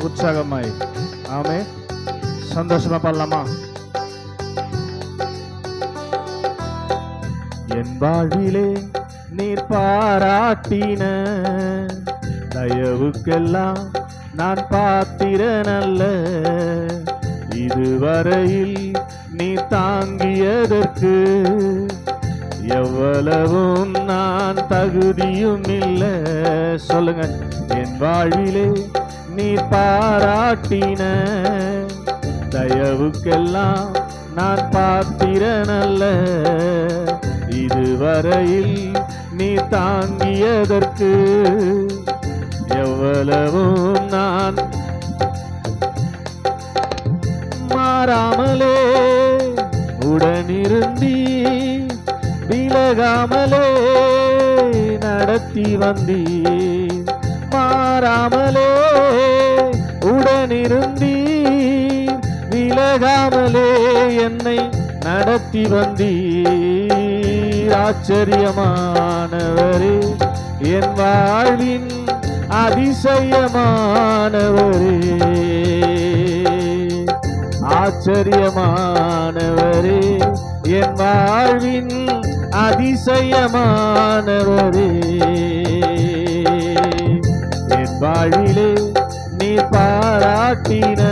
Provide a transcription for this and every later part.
உற்சாகமாய். ஆமே சந்தோஷமா பாடலாமா? என் வாழ்விலே நீர் பாராட்டின தயவுக்கெல்லாம் நான் பாத்திரனல்ல. இதுவரையில் நீ தாங்கியதற்கு எவ்வளவும் நான் தகுதியும் இல்ல. சொல்லுங்க என் வாழ்விலே நீ பாராட்டின. தயவுக்கெல்லாம் நான் பாத்திரனல்ல. இதுவரையில் நீ தாங்கியதற்கு எவ்வளவும் நான் மாறாமலே உடனிருந்தி விலகாமலே நடத்தி வந்தீ மாறாமலே உடனிருந்தி விலகாமலே என்னை நடத்தி வந்தீர். ஆச்சரியமானவரே என் வாழ்வின் அதிசயமானவரே. ஆச்சரியமானவரே என் வாழ்வின் அதிசயமானவரே. என் வாழ்விலே நீ பாராட்டின.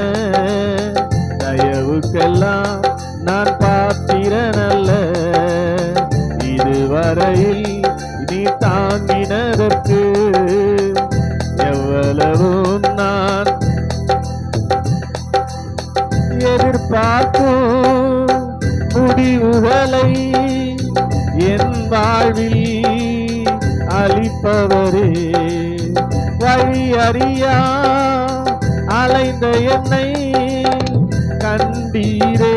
தயவுக்கெல்லாம் நான் பாத்திரனல்ல. இதுவரையில் நீ தாங்கினதற்கு எவ்வளவும் நான் எதிர்பார்க்கும் முடிவுகளை என் வாழ்வில் அளிப்பவரே. வழி அறியா அலைந்த என்னை கண்டீரே.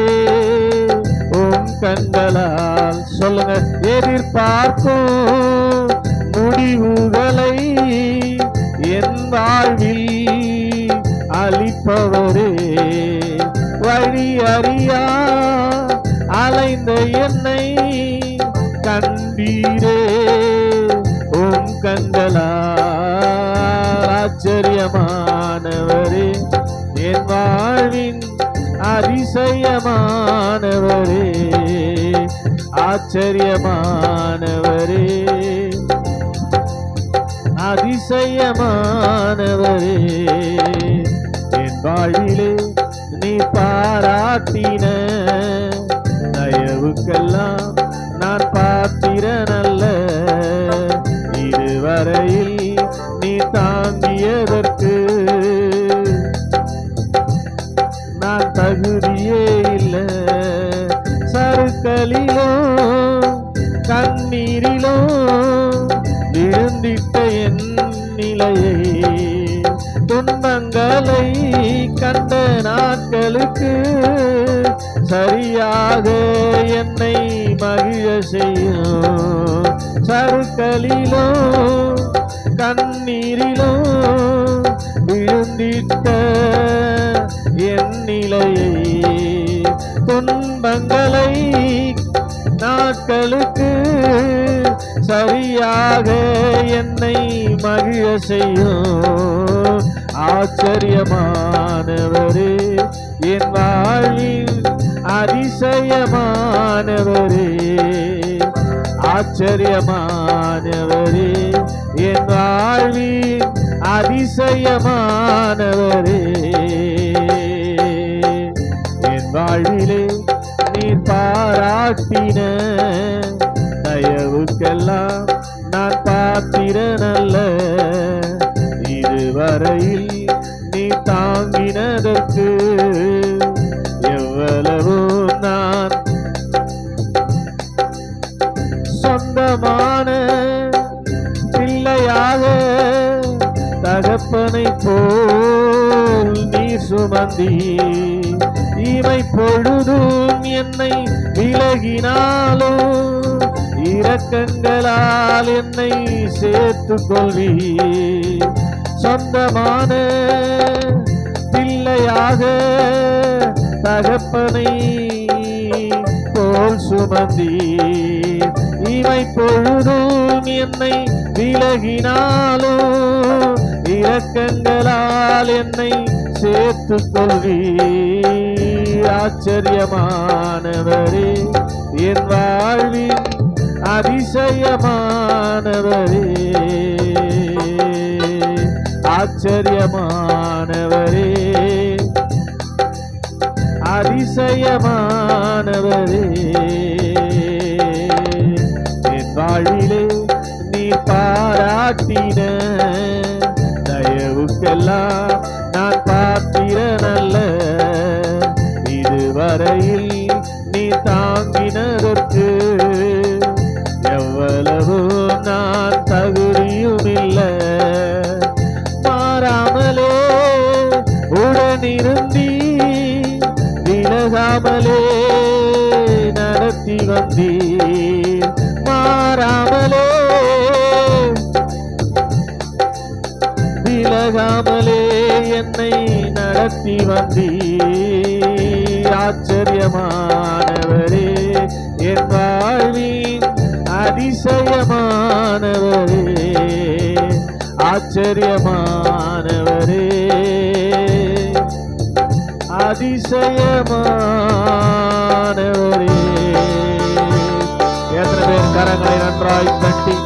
உன் கண்களால் சொல்லுங்க எதிர்பார்க்கும் முடிவுகளை என் வாழ்வில் அளிப்பவரே. வழி அறியா அலைந்த என்னை கண்டீரே. உம் கண்களால் ஆச்சரியமானவர். வாழ்வின் அதிசயமானவரே ஆச்சரியமானவரே அதிசயமானவரே. என் வாழ்விலே நீ பாராட்டின தயவுக்கெல்லாம் தகுதியே இல்லை. சருக்களிலோ கண்ணீரிலோ விழுந்திட்ட என் நிலையை துன்பங்களை கண்ட நாட்களுக்கு சரியாக என்னை மகிழ செய்யும். சருக்களிலோ கண்ணீரிலோ விழுந்திட்ட என் நிலையை துன்பங்களை நாட்களுக்கு சரியாக என்னை மகிழ செய்யும். ஆச்சரியமானவரே என் வாழ்வில் அதிசயமானவரே. ஆச்சரியமானவரே என் வாழ்வில் அதிசயமானவரே. பாராட்டின. தயவுக்கெல்லாம் நான் பாத்திரனல்ல. இதுவரையில் நீ தாங்கினதற்கு எவ்வளவோ நான் சொந்தமான பிள்ளையாக தகப்பனை போல் நீ சுமந்தி இவை பொழுதும் என்னை விலகினாலும் இரக்கங்களால் என்னை சேர்த்து கொள்வி சொந்தமான பிள்ளையாக தகப்பனை போல் சுமந்தி இவை பொழுதும் என்னை விலகினாலும் இரக்கங்களால் என்னை சேர்த்து கொள்வீர். ஆச்சரியமானவரே. என் வாழ்வின் அதிசயமானவரே. ஆச்சரியமானவரே. அதிசயமானவரே. என் வாழ்விலே நீ பாராட்டின. தயவுக்கெல்லாம் நான் பார்த்திர நல்ல வரையில் நீ தாங்கினதற்கு எவ்வளவு நான் தகுதியும் இல்லை மாறாமலே உடனிருந்தி விலகாமலே நடத்தி வந்தீர். மாறாமலே விலகாமலே என்னை நடத்தி வந்தீர். ஆச்சரியமானவரே. என் வாழ்வின் அதிசயமானவரே. ஆச்சரியமானவரே. அதிசயமானவரே. எத்தனை பேர் கரங்களை நன்றாய் தட்டி